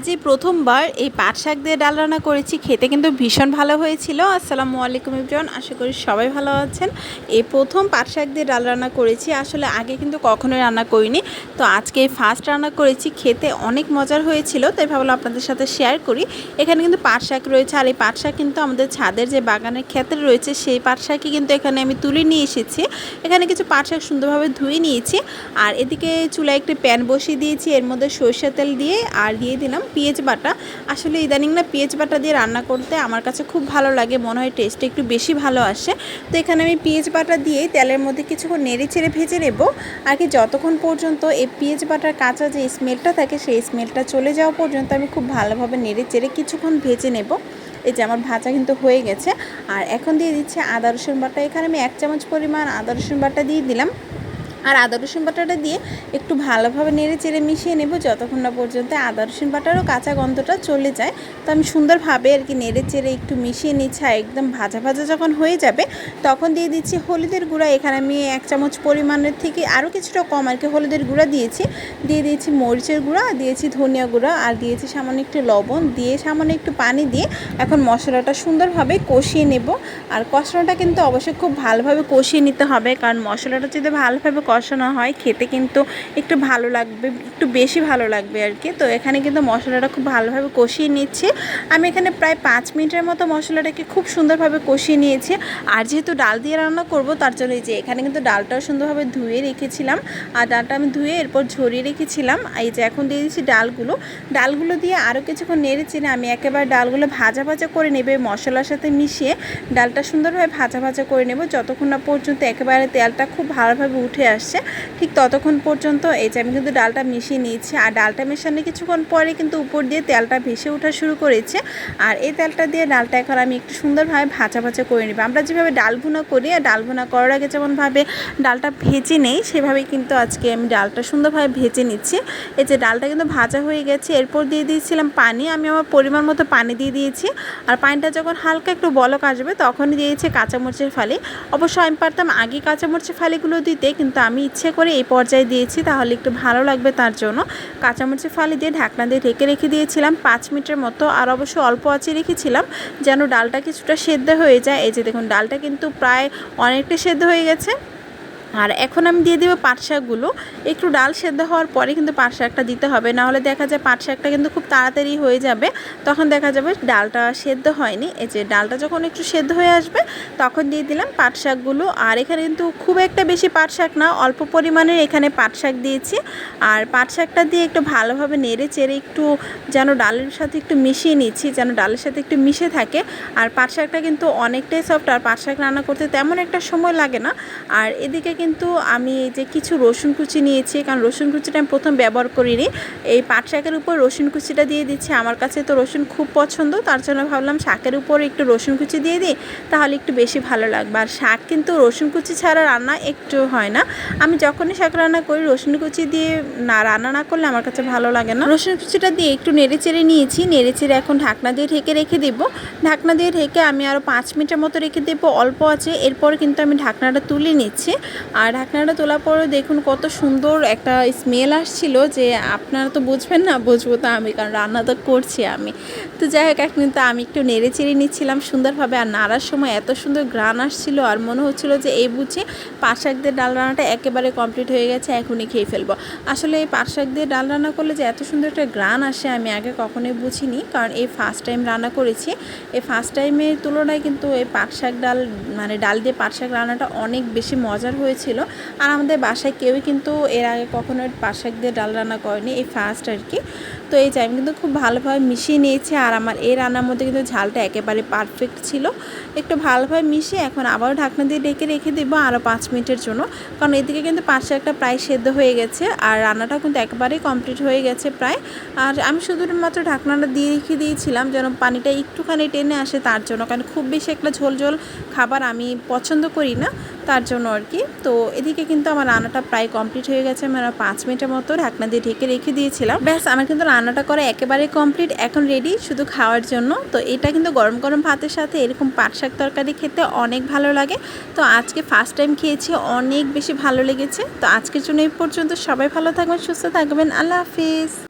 আজ এই প্রথমবার এই পাট শাক দিয়ে ডাল রান্না করেছি। খেতে কিন্তু ভীষণ ভালো হয়েছিল। আসসালামু আলাইকুম ইবরান আশা করি সবাই ভালো আছেন। এই প্রথম পাট শাক দিয়ে ডাল রান্না করেছি। আসলে আগে কিন্তু কখনোই রান্না করিনি। তো আজকে ফার্স্ট রান্না করেছি। খেতে অনেক মজার হয়েছিল, তাই ভাবলাম আপনাদের সাথে শেয়ার করি। এখানে কিন্তু পাট শাক রয়েছে। আর এই পাট শাক কিন্তু আমাদের ছাদের যে বাগানের ক্ষেত্রে রয়েছে, সেই পাট শাকই কিন্তু এখানে আমি তুলে নিয়ে এসেছি। এখানে কিছু পাট শাক সুন্দরভাবে ধুয়ে নিয়েছি। আর এদিকে চুলায় একটি প্যান বসিয়ে দিয়েছি। এর মধ্যে সরষে তেল দিয়ে আর দিয়ে দিলাম। পেঁয়াজ বাটা। আসলে ইদানিং না পেঁয়াজ বাটা দিয়ে রান্না করতে আমার কাছে খুব ভালো লাগে, মনে হয় টেস্ট একটু বেশি ভালো আসে। তো এখানে আমি পেঁয়াজ বাটা দিয়ে তেলের মধ্যে কিছুক্ষণ নেড়ে চেড়ে ভেজে নেব। আর কি যতক্ষণ পর্যন্ত এই পেঁয়াজ বাটার কাঁচা যে স্মেলটা থাকে, সেই স্মেলটা চলে যাওয়া পর্যন্ত আমি খুব ভালোভাবে নেড়ে চেড়ে কিছুক্ষণ ভেজে নেব। এই যে আমার ভাজা কিন্তু হয়ে গেছে। আর এখন দিয়ে দিচ্ছে আদা রসুন বাটা। এখানে আমি এক চামচ পরিমাণ আদা রসুন বাটা দিয়ে দিলাম। আর আদা রসুন বাটাটা দিয়ে একটু ভালোভাবে নেড়ে চেড়ে মিশিয়ে নেব। যতক্ষণ না পর্যন্ত আদা রসুন বাটারও কাঁচা গন্ধটা চলে যায়, তো আমি সুন্দরভাবে আর কি নেড়ে চেড়ে একটু মিশিয়ে নিচ্ছি। একদম ভাজা ভাজা যখন হয়ে যাবে, তখন দিয়ে দিচ্ছি হলুদের গুঁড়া। এখানে আমি এক চামচ পরিমাণের থেকে আরও কিছুটা কম আর কি হলুদের গুঁড়া দিয়েছি। দিয়ে দিয়েছি মরিচের গুঁড়া, দিয়েছি ধনিয়া গুঁড়া আর দিয়েছি সামান্য একটু লবণ। দিয়ে সামান্য একটু পানি দিয়ে এখন মশলাটা সুন্দরভাবে কষিয়ে নেব। আর কষানোটা কিন্তু অবশ্যই খুব ভালোভাবে কষিয়ে নিতে হবে, কারণ মশলাটা যদি ভালোভাবে কষানো হয়, খেতে কিন্তু একটু ভালো লাগবে, একটু বেশি ভালো লাগবে আর কি তো এখানে কিন্তু মশলাটা খুব ভালোভাবে কষিয়ে নিচ্ছি। আমি এখানে প্রায় পাঁচ মিনিটের মতো মশলাটাকে খুব সুন্দরভাবে কষিয়ে নিয়েছি। আর যেহেতু ডাল দিয়ে রান্না করব, তার জন্য এই যে এখানে কিন্তু ডালটাও সুন্দরভাবে ধুয়ে রেখেছিলাম। আর ডালটা আমি ধুয়ে এরপর ঝরিয়ে রেখেছিলাম। এই যে এখন দিয়ে দিচ্ছি ডালগুলো। ডালগুলো দিয়ে আরও কিছুক্ষণ নেড়ে চেড়ে আমি একেবারে ডালগুলো ভাজা ভাজা করে নেবে মশলার সাথে মিশিয়ে। ডালটা সুন্দরভাবে ভাজা ভাজা করে নেব। যতক্ষণ না পর্যন্ত একেবারে তেলটা খুব ভালোভাবে উঠে আসছে। ঠিক ততক্ষণ পর্যন্ত এই যে আমি কিন্তু ডালটা মিশিয়ে নিয়েছি। আর ডালটা মেশানো কিছুক্ষণ পরে কিন্তু উপর দিয়ে তেলটা ভেসে ওঠা শুরু করেছে। আর এই তেলটা দিয়ে ডালটা এখন আমি একটু সুন্দরভাবে ভাজা ভাজা করে নেব। আমরা যেভাবে ডাল ভুনা করি আর ডাল ভুনা করার আগে যেমনভাবে ডালটা ভেজে নেই, সেভাবেই কিন্তু আজকে আমি ডালটা সুন্দরভাবে ভেজে নিচ্ছি। এই যে ডালটা কিন্তু ভাজা হয়ে গেছে। এরপর দিয়ে দিয়েছিলাম পানি। আমি আমার পরিমাণ মতো পানি দিয়ে দিয়েছি। আর পানিটা যখন হালকা একটু বলক আসবে, তখনই দিয়েছি কাঁচামরিচের ফালি। অবশ্য আমি পারতাম আগে কাঁচামরিচের ফালিগুলো দিতে, কিন্তু আমি ইচ্ছে করে এই পর্যায়ে দিয়েছি, তাহলে একটু ভালো লাগবে তার জন্য। কাঁচামরিচের ফালি দিয়ে ঢাকনা দিয়ে ঢেকে রেখে দিয়েছিলাম, পাঁচ মিনিটের মতো, আর অবশ্য অল্প আঁচে রেখেছিলাম, যেন ডালটা কিছুটা সেদ্ধ হয়ে যায়। এই যে দেখুন, ডালটা কিন্তু প্রায় অনেকটা সেদ্ধ হয়ে গেছে। আর এখন আমি দিয়ে দেবো পাট শাকগুলো। একটু ডাল সেদ্ধ হওয়ার পরে কিন্তু পাট শাকটা দিতে হবে, নাহলে দেখা যায় পাট শাকটা কিন্তু খুব তাড়াতাড়ি হয়ে যাবে, তখন দেখা যাবে ডালটা সেদ্ধ হয়নি। এই যে ডালটা যখন একটু সেদ্ধ হয়ে আসবে, তখন দিয়ে দিলাম পাট শাকগুলো। আর এখানে কিন্তু খুব একটা বেশি পাট শাক না, অল্প পরিমাণের এখানে পাট শাক দিয়েছি। আর পাট শাকটা দিয়ে একটু ভালোভাবে নেড়ে চেড়ে একটু যেন ডালের সাথে একটু মিশিয়ে নিচ্ছি, যেন ডালের সাথে একটু মিশে থাকে। আর পাট শাকটা কিন্তু অনেকটাই সফট আর পাট শাক রান্না করতে তেমন একটা সময় লাগে না। আর এদিকে কিন্তু আমি এই যে কিছু রসুন কুচি নিয়েছি, কারণ রসুন কুচিটা আমি প্রথম ব্যবহার করিনি। এই পাট শাকের উপর রসুন কুচিটা দিয়ে দিচ্ছি। আমার কাছে তো রসুন খুব পছন্দ, তার জন্য ভাবলাম শাকের উপর একটু রসুন কুচি দিয়ে দিই, তাহলে একটু বেশি ভালো লাগবে। আর শাক কিন্তু রসুন কুচি ছাড়া রান্না একটু হয় না। আমি যখনই শাক রান্না করি, রসুন কুচি দিয়ে না রান্না না করলে আমার কাছে ভালো লাগে না। রসুন কুচিটা দিয়ে একটু নেড়ে চেড়ে নিয়েছি, নেড়ে চেড়ে এখন ঢাকনা দিয়ে ঢেকে রেখে দেবো। ঢাকনা দিয়ে ঢেকে আমি আরও পাঁচ মিনিটের মতো রেখে দেবো, অল্প আছে। এরপর কিন্তু আমি ঢাকনাটা তুলে নিচ্ছি। আর ঢাকনাটা তোলার পরে দেখুন কত সুন্দর একটা স্মেল আসছিল যে আপনারা তো বুঝবেন না, বুঝব তো আমি, কারণ রান্না তো করছি আমি। তো যাই হোক এখন তো আমি একটু নেড়ে চেড়ে নিচ্ছিলাম সুন্দরভাবে, আর নাড়ার সময় এত সুন্দর গ্রান আসছিল, আর মনে হচ্ছিল যে এই বুঝে শাক দিয়ে ডাল রান্নাটা একেবারে কমপ্লিট হয়ে গেছে, এখনই খেয়ে ফেলব। আসলে এই শাক দিয়ে ডাল রান্না করলে যে এত সুন্দর একটা গ্রান আসে, আমি আগে কখনোই বুঝিনি, কারণ এই ফার্স্ট টাইম রান্না করেছি। এই ফার্স্ট টাইমের তুলনায় কিন্তু এই পাট শাক ডাল মানে ডাল দিয়ে পাট শাক রান্নাটা অনেক বেশি মজার হয়েছিল আর আমাদের বাসায় কেউই কিন্তু এর আগে কখনো পাট শাক দিয়ে ডাল রান্না করেনি, এই ফার্স্ট আর কি। তো এই যে আমি কিন্তু খুব ভালোভাবে মিশিয়ে নিয়েছি, আর আমার এই রান্নার মধ্যে কিন্তু ঝালটা একেবারে পারফেক্ট ছিল। একটু ভালোভাবে মিশিয়ে এখন আবারও ঢাকনা দিয়ে ডেকে রেখে দেবো আরও পাঁচ মিনিটের জন্য। কারণ এদিকে কিন্তু পাশাকটা প্রায় সেদ্ধ হয়ে গেছে, আর রান্নাটাও কিন্তু একেবারেই কমপ্লিট হয়ে গেছে প্রায়। আর আমি শুধুমাত্র ঢাকনাটা দিয়ে রেখে দিয়েছিলাম যেন পানিটা একটুখানি টেনে আসে তার জন্য। কারণ খুব বেশি একটা ঝোল ঝোল খাবার আমি পছন্দ করি না। তার জন্য আর কি। তো এদিকে কিন্তু আমার রান্নাটা প্রায় কমপ্লিট হয়ে গেছে। আমি আর পাঁচ মিনিটের মতো ঢাকনা দিয়ে ঢেকে রেখে দিয়েছিলাম। ব্যাস, আমার কিন্তু রান্নাটা করা একেবারে কমপ্লিট এখন রেডি শুধু খাওয়ার জন্য। তো এটা কিন্তু গরম গরম ভাতের সাথে এরকম পাট শাক তরকারি খেতে অনেক ভালো লাগে। তো আজকে ফার্স্ট টাইম খেয়েছি, অনেক বেশি ভালো লেগেছে। তো আজকের জন্য এই পর্যন্ত। সবাই ভালো থাকবেন, সুস্থ থাকবেন। আল্লাহ হাফিজ।